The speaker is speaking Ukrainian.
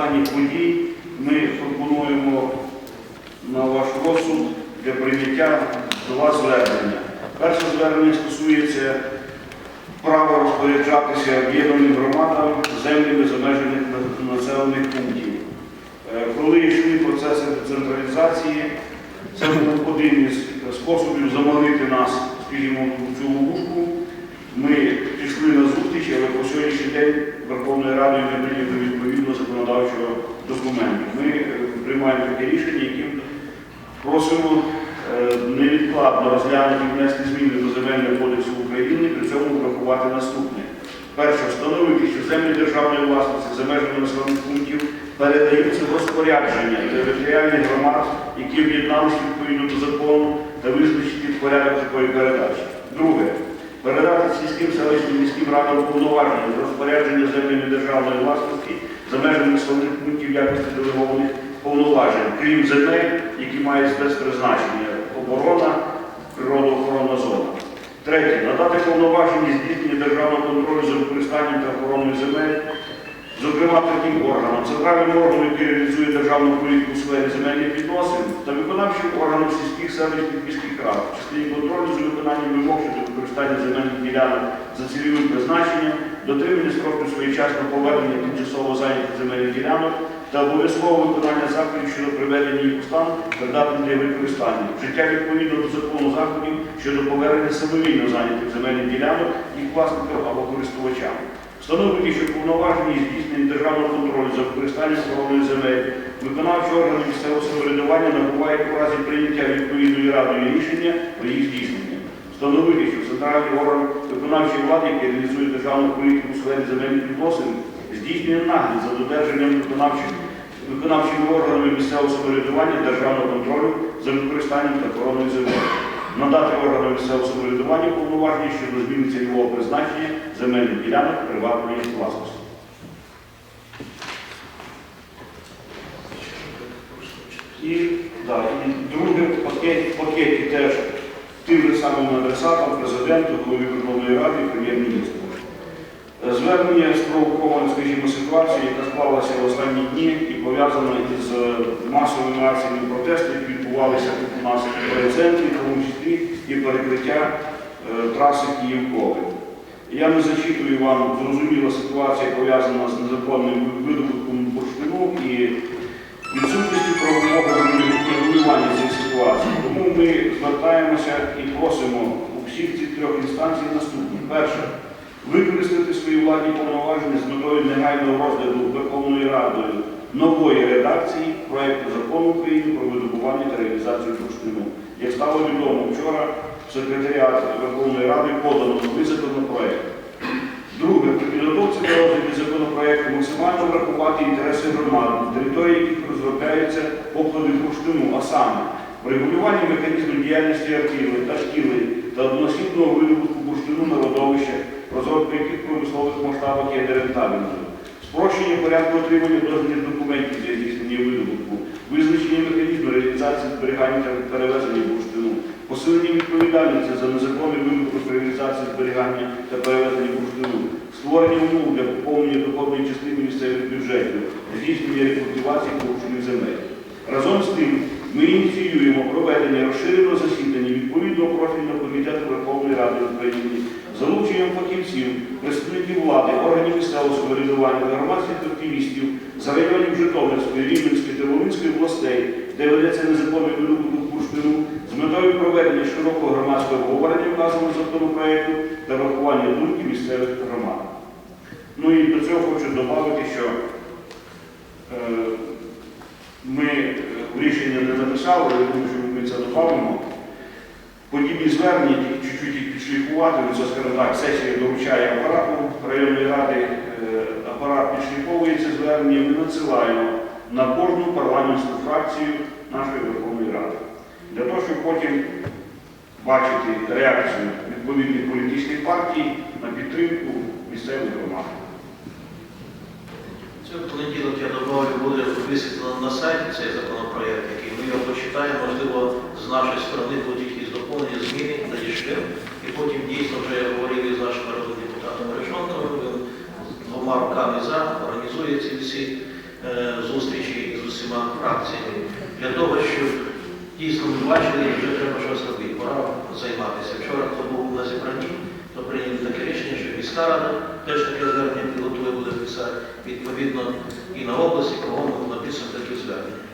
останніх подій ми пропонуємо на ваш розсуд для прийняття до вас звернення. Перше звернення стосується права розпоряджатися об'єднаним громадам землями за межами населених пунктів. Е, Коли йшли процеси децентралізації, це був один із способів заманити нас, скажімо, в цю ловушку. Ми пішли на зустріч, але по сьогоднішній день Верховною Радою не прийнято відповідно законодавчого документу. Ми е, приймаємо таке рішення, яким просимо е, невідкладно розглянути і внести зміни до Земельного кодексу України, при цьому врахувати наступне. Перше, встановити, що землі державної власності за межами населених пунктів передаються в розпорядження територіальних громад, які об'єдналися відповідно до закону та визначити порядок такої передачі. Друге, передати сільським селищним міським радам повноваження з розпорядження землями державної власності за межами населених пунктів якості делегованих повноважень, крім земель, які мають спецпризначення оборона, природоохоронна зона. Третє. Надати повноваження здійснення державного контролю за використанням та охороною земель, зокрема таким органам, центральним органам, який реалізує державну політику у сфері земельних відносин, та виконавчим органам сільських селищних міських рад, в частині контролю за виконанням вимог щодо використання земельних ділянок за цільовим призначенням, дотримання строків своєчасного повернення тимчасово зайнятих земельних ділянок та обов'язкове виконання заходів щодо приведення їх у стан, придатним для використання, вжиття відповідно до закону заходів щодо повернення самовільно зайнятих земельних ділянок їх власникам або користувачам. Встановити, що повноважені здійснення державного контролю за використанням охоронної земель, виконавчі органи місцевого самоврядування набувають у разі прийняття відповідної радою рішення про їх здійснення. Встановити, що центральний орган виконавчої влади, який реалізує державну політику у сфері земельних відносин, здійснює нагляд за додержанням виконавчих виконавчими органами місцевого самоврядування державного контролю за використанням та охороною земель. Надати органам місцевого самоврядування повноваження щодо зміни цільового призначення земельних ділянок приватної власності. І, да, і друге в пакеті, теж тим же самим адресатом президенту, голові Верховної Ради прем'єр-міністру. Звернення спровоковане, скажімо, ситуацією, яка склалася в останні дні і пов'язана із масовими акціями протесту, які відбувалися тут у нас в тому числі і перекриття е, траси Київ-Ковель. Я не зачитую вам, зрозуміла ситуація пов'язана з незаконним видобутком бурштину і відсутністю правового регулювання цієї ситуації. Тому ми звертаємося і просимо у всіх цих трьох інстанцій наступне. Перше, використати свої владні повноваження з метою негайного розгляду Верховною Радою нової редакції проекту закону України про видобування та реалізацію бурштину. Як стало відомо вчора, секретаріат Верховної Ради подано новий законопроект. Друге, при підготовці до розгляду законопроекту максимально врахувати інтереси громад, території яких розробляються поклади бурштину, а саме врегулювання механізму діяльності артили та шкіли та одноосібного видобутку бурштину на родовища, розробка яких в промислових масштабах є нерентабельною, спрощення порядку отримання дозвільних документів для здійснення видобутку, визначення механізму реалізації зберігання та перевезення бурштину, посилення відповідальності за незаконний видобуток реалізації зберігання та перевезення бурштину, створення умов для поповнення доходної частини місцевих бюджетів, здійснення рекультивації порушених земель. Разом з тим, ми ініціюємо проведення розширеного засідання відповідного профільного комітету Верховної Ради України залученням фахівців, представників влади, органів місцевого самоврядування громадських активістів з районів Житомирської, Рівненської та Волинської областей, де ведеться незаконний видобуток бурштину, з метою проведення широкого громадського обговорення вказаного законопроекту та врахування думки місцевих громад. Ну і до цього хочу додати, що е, ми е, рішення не написали, я думаю, що ми це додамо. Подібні звернення чуть-чуть їх підшліфувати, ну, це, скажімо так, сесія доручає апарату районної ради, е, апарат підшліфовує звернення, ми надсилаємо на кожну парламентську фракцію нашої Верховної Ради. Для того, щоб потім бачити реакцію відповідних політичних партій на підтримку місцевих громад. Це в понеділок, я добавлю, буде висвітлено на сайті цей законопроект, який ми його почитаємо, можливо, з нашої сторони будуть якісь доповнення, зміни, надішлемо. І потім дійсно вже говорили з нашим народним депутатом Решонковим, він двома руками за, організує ці всі е, зустрічі з усіма фракціями для того, щоб дійсно ми бачили, що треба щось робити. Пора займатися. Вчора, хто був на зібранні, то прийняли таке рішення, що міська рада теж таке звернення підготує, буде писати відповідно і на області, кругом написано такі звернення.